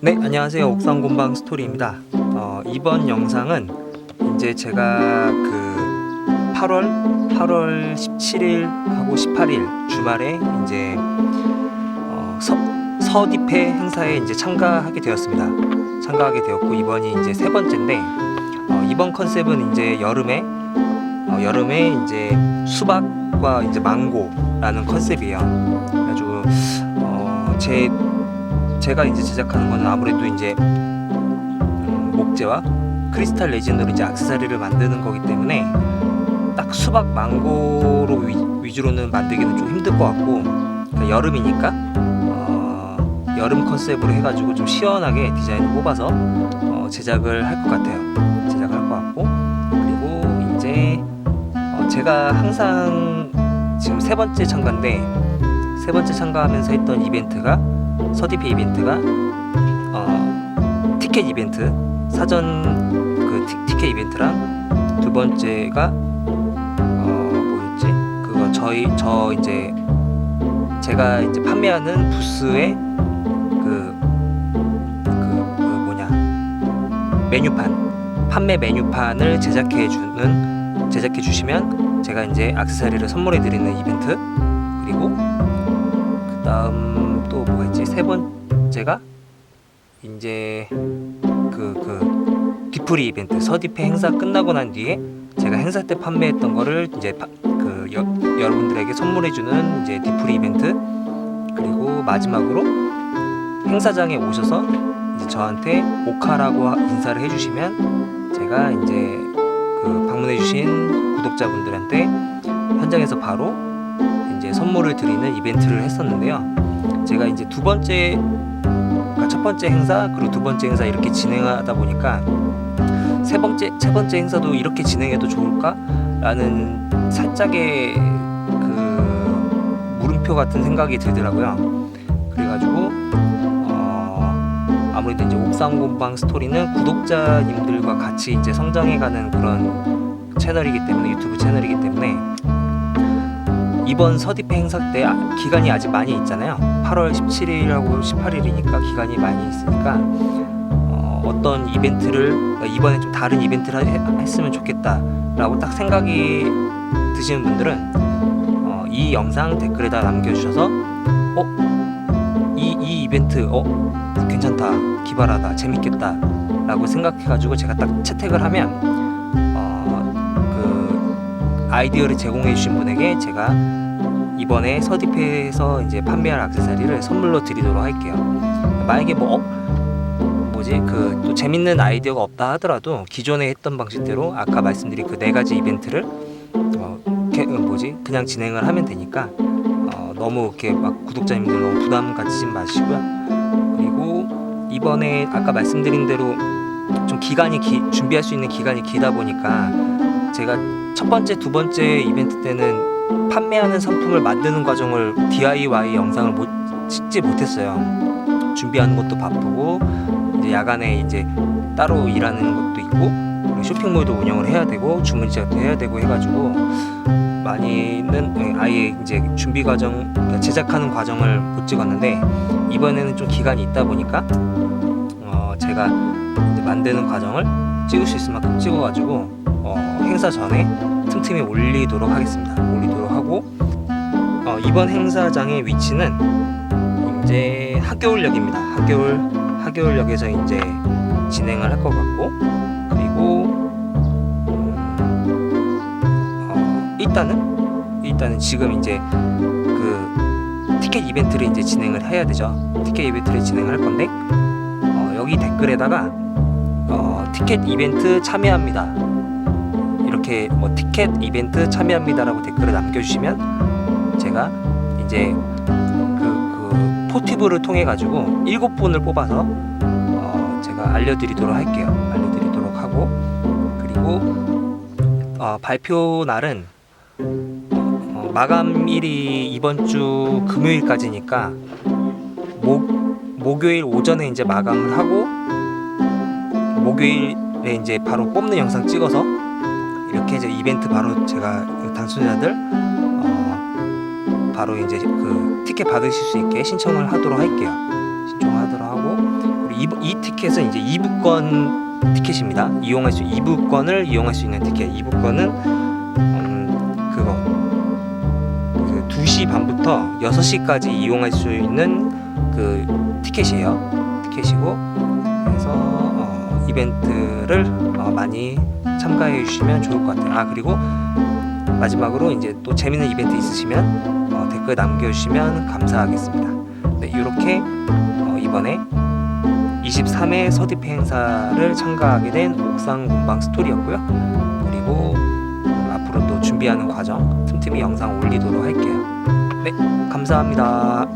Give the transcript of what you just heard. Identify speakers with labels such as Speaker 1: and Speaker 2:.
Speaker 1: 네, 안녕하세요. 옥상곤방 스토리입니다. 어, 이번 영상은 이제 제가 그 8월 8월 17일 하고 18일 주말에 이제 어, 서, 서디페 행사에 이제 참가하게 되었습니다. 참가하게 되었고 이번이 이제 세 번째인데 어, 이번 컨셉은 이제 여름에 어, 여름에 이제 수박과 이제 망고라는 컨셉이에요. 그래가지고 어, 제 제가 이제 제작하는 거는 아무래도 이제 음, 목재와 크리스탈 레진으로 이제 액세서리를 만드는 거기 때문에 딱 수박 망고로 위, 위주로는 만들기는 좀 힘들 것 같고 그러니까 여름이니까 어, 여름 컨셉으로 해가지고 좀 시원하게 디자인을 뽑아서 어, 제작을 할 것 같아요. 제작을 할 것 같고 그리고 이제 어, 제가 항상 지금 세 번째 참가인데 세 번째 참가하면서 했던 이벤트가 서디페 이벤트가 어, 티켓 이벤트 사전 그 티, 티켓 이벤트랑 두 번째가 어, 뭐였지? 그거 저희 저 이제 제가 이제 판매하는 부스의 그, 그, 그 뭐냐? 메뉴판 판매 메뉴판을 제작해 주는 제작해 주시면 제가 이제 액세서리를 선물해 드리는 이벤트 그리고 그 다음 또 뭐였지? 세 번째가 이제 그 그 디프리 이벤트 서디페 행사 끝나고 난 뒤에 제가 행사 때 판매했던 거를 이제 파- 그 여, 여러분들에게 선물해주는 이제 디프리 이벤트. 그리고 마지막으로 행사장에 오셔서 이제 저한테 오카라고 하- 인사를 해주시면 제가 이제 그 방문해주신 구독자분들한테 현장에서 바로 이제 선물을 드리는 이벤트를 했었는데요. 제가 이제 두 번째 그러니까 첫 번째 행사 그리고 두 번째 행사 이렇게 진행하다 보니까 세 번째 세 번째 행사도 이렇게 진행해도 좋을까라는 살짝의 그 물음표 같은 생각이 들더라고요. 그래가지고 어, 아무래도 이제 옥상곤방 스토리는 구독자님들과 같이 이제 성장해가는 그런 채널이기 때문에 유튜브 채널이기 때문에 이번 서디페 행사 때 아- 기간이 아직 많이 있잖아요. 8월 17일하고 18일이니까 기간이 많이 있으니까 어, 어떤 이벤트를 그러니까 이번에 좀 다른 이벤트를 해- 했으면 좋겠다라고 딱 생각이 드시는 분들은 어, 이 영상 댓글에다 남겨주셔서 어? 이, 이 이벤트 어? 괜찮다 기발하다 재밌겠다 라고 생각해가지고 제가 딱 채택을 하면 어, 그 아이디어를 제공해 주신 분에게 제가 이번에 서디페에서 이제 판매할 액세서리를 선물로 드리도록 할게요. 만약에 뭐 어? 뭐지 그 또 재밌는 아이디어가 없다 하더라도 기존에 했던 방식대로 아까 말씀드린 그 네 가지 이벤트를 어, 게- 어, 뭐지 그냥 진행을 하면 되니까 어, 너무 이렇게 막 구독자님들 너무 부담 가지지 마시고요. 그리고 이번에 아까 말씀드린 대로 좀 기간이 기, 준비할 수 있는 기간이 길다 보니까 제가 첫 번째, 두 번째 이벤트 때는 판매하는 상품을 만드는 과정을 DIY 영상을 못 찍지 못했어요. 준비하는 것도 바쁘고 이제 야간에 이제 따로 일하는 것도 있고 쇼핑몰도 운영을 해야 되고 주문 제작도 해야 되고 해가지고 많이는 예, 아예 이제 준비 과정 그러니까 제작하는 과정을 못 찍었는데 이번에는 좀 기간이 있다 보니까 어 제가 만드는 과정을 찍을 수 있을 만큼 찍어가지고 어, 행사 전에 틈틈이 올리도록 하겠습니다. 올리도록 하고 어, 이번 행사장의 위치는 이제 학교울역입니다. 학교울 학교울역에서 이제 진행을 할 것 같고 그리고 음, 어, 일단은 일단은 지금 이제 그 티켓 이벤트를 이제 진행을 해야 되죠. 티켓 이벤트를 진행을 할 건데 어, 여기 댓글에다가 어, 티켓 이벤트 참여합니다. 이렇게 뭐 티켓 이벤트 참여합니다라고 댓글을 남겨주시면 제가 이제 그, 그 포티브를 통해 가지고 일곱 분을 뽑아서 어, 제가 알려드리도록 할게요. 알려드리도록 하고 그리고 어, 발표 날은 어, 마감일이 이번 주 금요일까지니까 목 목요일 오전에 이제 마감을 하고 목요일에 이제 바로 뽑는 영상 찍어서 이렇게 이제 이벤트 바로 제가 당첨자들 어, 바로 이제 그 티켓 받으실 수 있게 신청을 하도록 할게요. 신청하도록 하고 이, 이 티켓은 이제 2부권 티켓입니다. 이용할 수 2부권을 이용할 수 있는 티켓. 2부권은 음, 그거 그 2시 반부터 6시까지 이용할 수 있는 그 티켓이에요. 티켓이고 그래서 어, 이벤트를 어, 많이 참가해 주시면 좋을 것 같아요. 아 그리고 마지막으로 이제 또 재밌는 이벤트 있으시면 어, 댓글 남겨주시면 감사하겠습니다. 네, 이렇게 어, 이번에 23회 서디페 행사를 참가하게 된 옥상 공방 스토리였고요. 그리고 앞으로 또 준비하는 과정 틈틈이 영상 올리도록 할게요. 네, 감사합니다.